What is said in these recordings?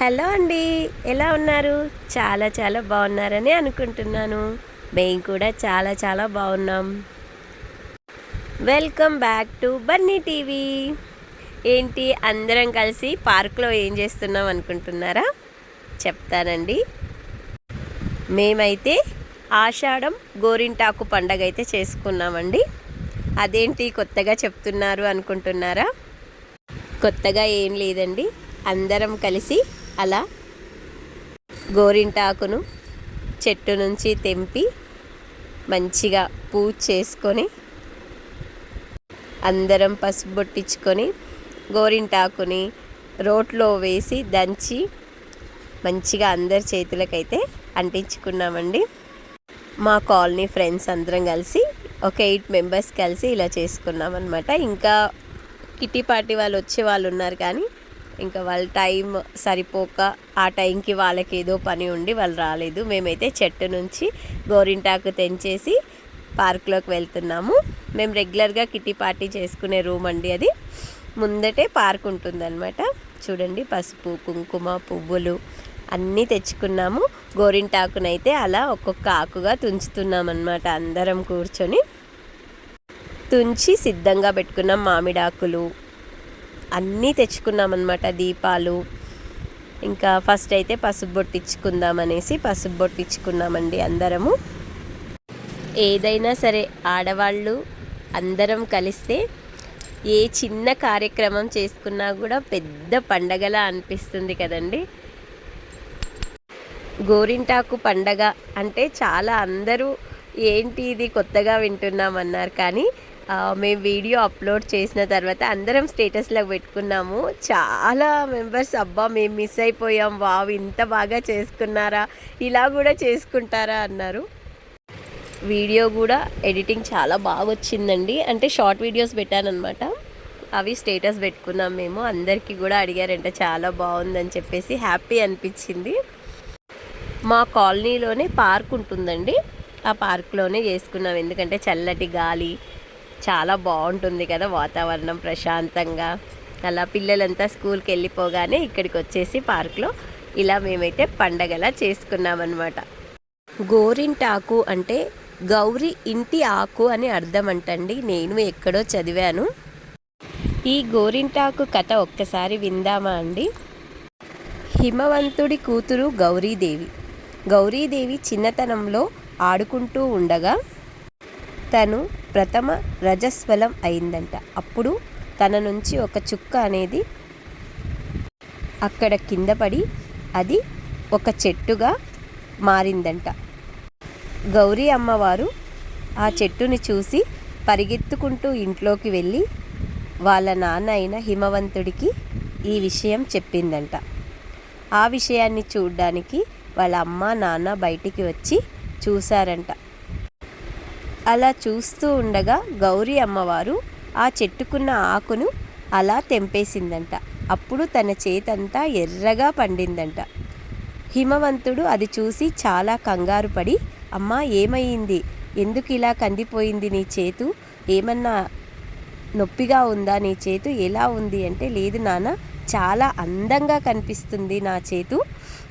Hello అండి ఎలా ఉన్నారు? చాలా చాలా బాగున్నారని అనుకుంటున్నాను. మేము కూడా చాలా చాలా బాగున్నాం. Welcome back to Bunny TV. ఏంటి అందరం కలిసి పార్క్లో ఏం చేస్తున్నాం అనుకుంటున్నారా? చెప్తానండి. మేమైతే ఆషాఢం గోరింటాకు పండగ అయితే చేసుకున్నామండి. అదేంటి కొత్తగా చెప్తున్నారు అనుకుంటున్నారా? కొత్తగా ఏం లేదండి. అందరం కలిసి అలా గోరింటాకును చెట్టు నుంచి తెంపి మంచిగా పూజ చేసుకొని అందరం పసుపు బొట్టించుకొని గోరింటాకుని రోట్లో వేసి దంచి మంచిగా అందరి చేతులకైతే అంటించుకున్నామండి. మా కాలనీ ఫ్రెండ్స్ అందరం కలిసి ఒక ఎయిట్ మెంబర్స్ కలిసి ఇలా చేసుకున్నాం అనమాట ఇంకా కిట్టి పార్టీ వాళ్ళు వచ్చే వాళ్ళు ఉన్నారు కానీ ఇంకా వాళ్ళ టైం సరిపోక ఆ టైంకి వాళ్ళకి ఏదో పని ఉండి వాళ్ళు రాలేదు. మేమైతే చెట్టు నుంచి గోరింటాకు తెంచేసి పార్క్లోకి వెళ్తున్నాము. మేము రెగ్యులర్గా కిట్టి పార్టీ చేసుకునే రూమ్ అండి అది. ముందటే పార్క్ ఉంటుందన్నమాట. చూడండి పసుపు కుంకుమ పువ్వులు అన్నీ తెచ్చుకున్నాము. గోరింటాకునైతే అలా ఒక్కొక్క ఆకుగా తుంచుతున్నాం అనమాట అందరం కూర్చొని. తుంచి సిద్ధంగా పెట్టుకున్నాం మామిడాకులు అన్నీ తెచ్చుకున్నామన్నమాట దీపాలు. ఇంకా ఫస్ట్ అయితే పసుపు బొట్టించుకుందాం అనేసి పసుపు బొట్టించుకున్నామండి అందరము. ఏదైనా సరే ఆడవాళ్ళు అందరం కలిస్తే ఏ చిన్న కార్యక్రమం చేసుకున్నా కూడా పెద్ద పండగలా అనిపిస్తుంది కదండి. గోరింటాకు పండగ అంటే చాలా అందరూ ఏంటి ఇది కొత్తగా వింటున్నామన్నారు కానీ మేము వీడియో అప్లోడ్ చేసిన తర్వాత అందరం స్టేటస్లో పెట్టుకున్నాము. చాలా మెంబర్స్ అబ్బా మేము మిస్ అయిపోయాం. వావ్ ఇంత బాగా చేసుకున్నారా? ఇలా కూడా చేసుకుంటారా అన్నారు. వీడియో కూడా ఎడిటింగ్ చాలా బాగా వచ్చిందండి అంటే షార్ట్ వీడియోస్ పెట్టానమాట అవి స్టేటస్ పెట్టుకున్నాం మేము. అందరికీ కూడా అడిగారంట చాలా బాగుందని చెప్పేసి హ్యాపీ అనిపించింది. మా కాలనీలోనే పార్క్ ఉంటుందండి. ఆ పార్క్లోనే చేసుకున్నాం. ఎందుకంటే చల్లటి గాలి చాలా బాగుంటుంది కదా వాతావరణం ప్రశాంతంగా. అలా పిల్లలంతా స్కూల్కి వెళ్ళిపోగానే ఇక్కడికి వచ్చేసి పార్క్లో ఇలా మేమైతే పండగలా చేసుకున్నామన్నమాట. గోరింటాకు అంటే గౌరీ ఇంటి ఆకు అని అర్థం అంటండి. నేను ఎక్కడో చదివాను. ఈ గోరింటాకు కథ ఒక్కసారి విందామా అండి? హిమవంతుడి కూతురు గౌరీదేవి. గౌరీదేవి చిన్నతనంలో ఆడుకుంటూ ఉండగా తను ప్రథమ రజస్వలం అయిందంట. అప్పుడు తన నుంచి ఒక చుక్క అనేది అక్కడ కింద పడి అది ఒక చెట్టుగా మారిందంట. గౌరీ అమ్మవారు ఆ చెట్టుని చూసి పరిగెత్తుకుంటూ ఇంట్లోకి వెళ్ళి వాళ్ళ నాన్న అయిన హిమవంతుడికి ఈ విషయం చెప్పిందంట. ఆ విషయాన్ని చూడ్డానికి వాళ్ళ అమ్మ నాన్న బయటికి వచ్చి చూశారంట. అలా చూస్తూ ఉండగా గౌరీ అమ్మవారు ఆ చెట్టుకున్న ఆకును అలా తెంపేసిందంట. అప్పుడు తన చేతంతా ఎర్రగా పండిందంట. హిమవంతుడు అది చూసి చాలా కంగారు పడి అమ్మా ఏమైంది? ఎందుకు ఇలా కందిపోయింది నీ చేతు? ఏమన్నా నొప్పిగా ఉందా నీ చేతు? ఎలా ఉంది? అంటే లేదు నాన్న చాలా అందంగా కనిపిస్తుంది నా చేతు.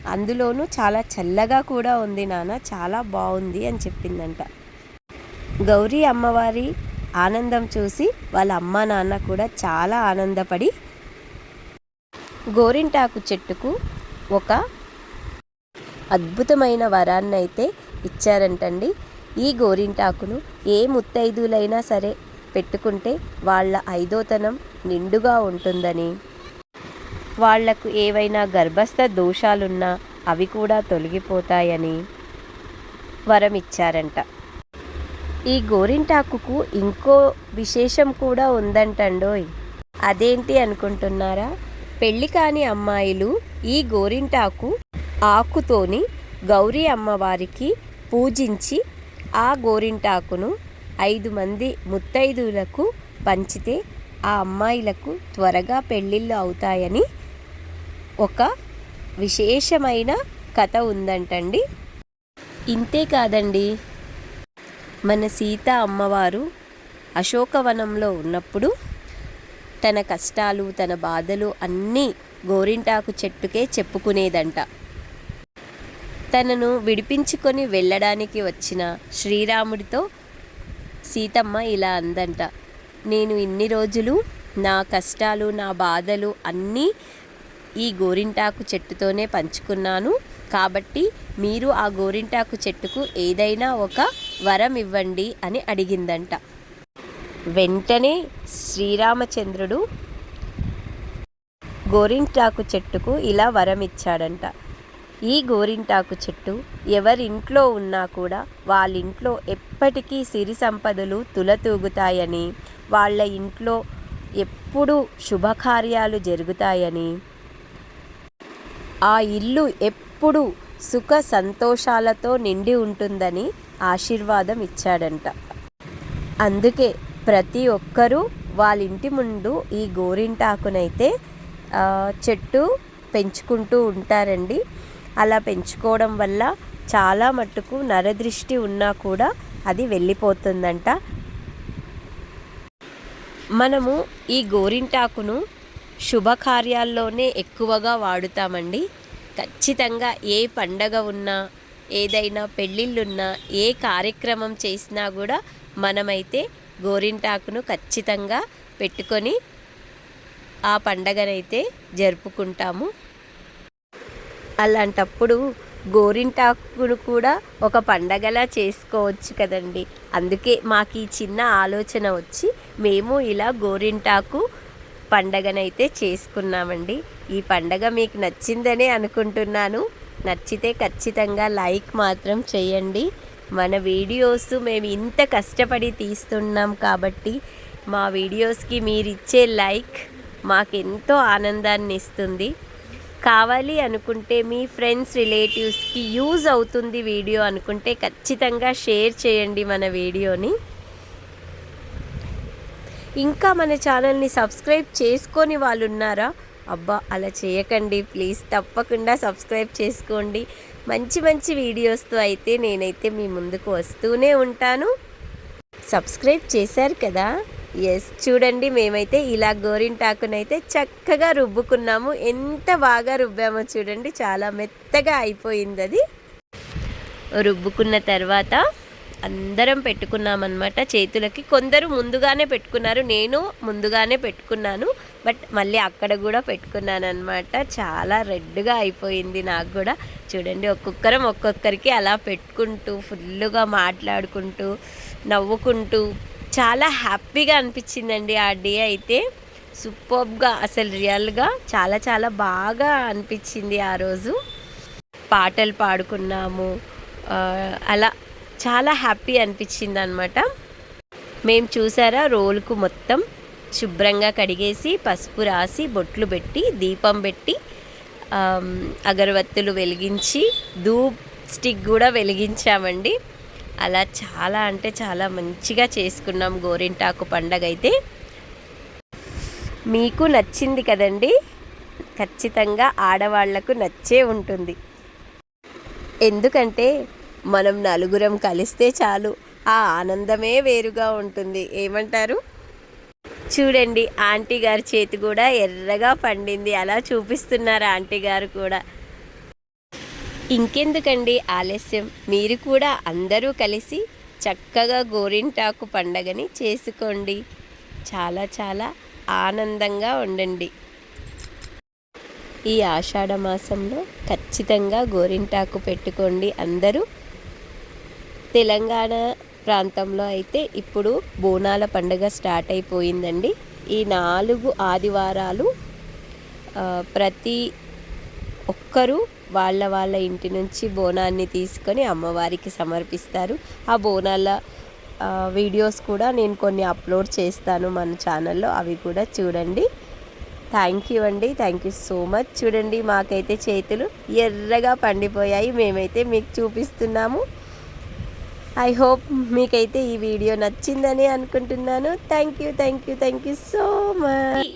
అందులోనూ చాలా చల్లగా కూడా ఉంది నాన్న చాలా బాగుంది అని చెప్పిందంట. గౌరీ అమ్మవారి ఆనందం చూసి వాళ్ళ అమ్మ నాన్న కూడా చాలా ఆనందపడి గోరింటాకు చెట్టుకు ఒక అద్భుతమైన వరాన్ని అయితే ఇచ్చారంటండి. ఈ గోరింటాకును ఏ ముత్తైదులైనా సరే పెట్టుకుంటే వాళ్ళ ఐదోతనం నిండుగా ఉంటుందని. వాళ్ళకు ఏవైనా గర్భస్థ దోషాలున్నా అవి కూడా తొలగిపోతాయని వరం ఇచ్చారంట ఈ గోరింటాకుకు ఇంకో విశేషం కూడా ఉందంటండోయ్. అదేంటి అనుకుంటున్నారా? పెళ్ళి కాని అమ్మాయిలు ఈ గోరింటాకు ఆకుతోని గౌరీ అమ్మవారికి పూజించి ఆ గోరింటాకును ఐదు మంది ముత్తైదువులకు పంచితే ఆ అమ్మాయిలకు త్వరగా పెళ్ళిళ్ళు అవుతాయని ఒక విశేషమైన కథ ఉందంటండి. ఇంతే కాదండి. మన సీత అమ్మవారు అశోకవనంలో ఉన్నప్పుడు తన కష్టాలు తన బాధలు అన్నీ గోరింటాకు చెట్టుకే చెప్పుకునేదంట. తనను విడిపించుకొని వెళ్ళడానికి వచ్చిన శ్రీరాముడితో సీతమ్మ ఇలా అందంట. నేను ఇన్ని రోజులు నా కష్టాలు నా బాధలు అన్నీ ఈ గోరింటాకు చెట్టుతోనే పంచుకున్నాను. కాబట్టి మీరు ఆ గోరింటాకు చెట్టుకు ఏదైనా ఒక వరం ఇవ్వండి అని అడిగిందంట. వెంటనే శ్రీరామచంద్రుడు గోరింటాకు చెట్టుకు ఇలా వరం ఇచ్చాడంట. ఈ గోరింటాకు చెట్టు ఎవరింట్లో ఉన్నా కూడా వాళ్ళ ఇంట్లో ఎప్పటికీ సిరి సంపదలు తులతూగుతాయని వాళ్ళ ఇంట్లో ఎప్పుడు శుభకార్యాలు జరుగుతాయని ఆ ఇల్లు ఎప్పుడూ సుఖ సంతోషాలతో నిండి ఉంటుందని ఆశీర్వాదం ఇచ్చాడంట. అందుకే ప్రతి ఒక్కరూ వాళ్ళ ఇంటి ముందు ఈ గోరింటాకునైతే చెట్టు పెంచుకుంటూ ఉంటారండి. అలా పెంచుకోవడం వల్ల చాలా మట్టుకు నరదృష్టి ఉన్నా కూడా అది వెళ్ళిపోతుందంట. మనము ఈ గోరింటాకును శుభకార్యాల్లోనే ఎక్కువగా వాడుతామండి. ఖచ్చితంగా ఏ పండగ ఉన్నా ఏదైనా పెళ్ళిళ్ళున్నా ఏ కార్యక్రమం చేసినా కూడా మనమైతే గోరింటాకును ఖచ్చితంగా పెట్టుకొని ఆ పండగనైతే జరుపుకుంటాము. అలాంటప్పుడు గోరింటాకును కూడా ఒక పండగలా చేసుకోవచ్చు కదండి. అందుకే మాకు ఈ చిన్న ఆలోచన వచ్చి మేము ఇలా గోరింటాకు పండగనైతే చేసుకున్నామండి. ఈ పండగ మీకు నచ్చిందనే అనుకుంటున్నాను. నచ్చితే ఖచ్చితంగా లైక్ మాత్రం చేయండి. మన వీడియోస్ మేము ఇంత కష్టపడి తీస్తున్నాం కాబట్టి మా వీడియోస్కి మీరు ఇచ్చే లైక్ మాకెంతో ఆనందాన్ని ఇస్తుంది. కావాలి అనుకుంటే మీ ఫ్రెండ్స్ రిలేటివ్స్కి యూజ్ అవుతుంది వీడియో అనుకుంటే ఖచ్చితంగా షేర్ చేయండి మన వీడియోని. ఇంకా మన ఛానల్ని సబ్స్క్రైబ్ చేసుకొని వాళ్ళు ఉన్నారా? అబ్బా అలా చేయకండి. ప్లీజ్ తప్పకుండా సబ్స్క్రైబ్ చేసుకోండి. మంచి మంచి వీడియోస్తో అయితే నేనైతే మీ ముందుకు వస్తూనే ఉంటాను. సబ్స్క్రైబ్ చేశారు కదా? ఎస్ చూడండి మేమైతే ఇలా గోరింటాకునైతే చక్కగా రుబ్బుకున్నాము. ఎంత బాగా రుబ్బామో చూడండి. చాలా మెత్తగా అయిపోయింది అది. రుబ్బుకున్న తర్వాత అందరం పెట్టుకున్నామన్నమాట చేతులకి. కొందరు ముందుగానే పెట్టుకున్నారు నేను ముందుగానే పెట్టుకున్నాను. బట్ మళ్ళీ అక్కడ కూడా పెట్టుకున్నాను అనమాట చాలా రెడ్గా అయిపోయింది నాకు కూడా. చూడండి ఒక్కొక్కరం ఒక్కొక్కరికి అలా పెట్టుకుంటూ ఫుల్గా మాట్లాడుకుంటూ నవ్వుకుంటూ చాలా హ్యాపీగా అనిపించిందండి ఆ డే అయితే. సూపర్గా అసలు రియల్గా చాలా చాలా బాగా అనిపించింది ఆ రోజు. పాటలు పాడుకున్నాము. అలా చాలా హ్యాపీ అనిపించింది అనమాట మేము చూసారా రోలుకు మొత్తం శుభ్రంగా కడిగేసి పసుపు రాసి బొట్లు పెట్టి దీపం పెట్టి అగరబత్తులు వెలిగించి ధూప్ స్టిక్ కూడా వెలిగించామండి. అలా చాలా అంటే చాలా మంచిగా చేసుకున్నాం గోరింటాకు పండగ అయితే. మీకు నచ్చింది కదండి? ఖచ్చితంగా ఆడవాళ్ళకు నచ్చే ఉంటుంది. ఎందుకంటే మనం నలుగురం కలిస్తే చాలు. ఆ ఆనందమే వేరుగా ఉంటుంది. ఏమంటారు? చూడండి ఆంటీ గారి చేతి కూడా ఎర్రగా పండింది. అలా చూపిస్తున్నారు ఆంటీ గారు కూడా? ఇంకెందుకండి ఆలస్యం? మీరు కూడా అందరూ కలిసి చక్కగా గోరింటాకు పండగని చేసుకోండి. చాలా చాలా ఆనందంగా ఉండండి. ఈ ఆషాఢ మాసంలో ఖచ్చితంగా గోరింటాకు పెట్టుకోండి అందరూ. తెలంగాణ ప్రాంతంలో అయితే ఇప్పుడు బోనాల పండుగ స్టార్ట్ అయిపోయిందండి. ఈ నాలుగు ఆదివారాలు ప్రతి ఒక్కరూ వాళ్ళ వాళ్ళ ఇంటి నుంచి బోనాన్ని తీసుకొని అమ్మవారికి సమర్పిస్తారు. ఆ బోనాల వీడియోస్ కూడా నేను కొన్ని అప్లోడ్ చేస్తాను మన ఛానల్లో. అవి కూడా చూడండి. థ్యాంక్ యూ అండి. Thank you so much. చూడండి మాకైతే చేతులు ఎర్రగా పండిపోయాయి. మేమైతే మీకు చూపిస్తున్నాము. ఐ హోప్ మీకైతే ఈ వీడియో నచ్చిందని అనుకుంటున్నాను. Thank you thank you thank you so much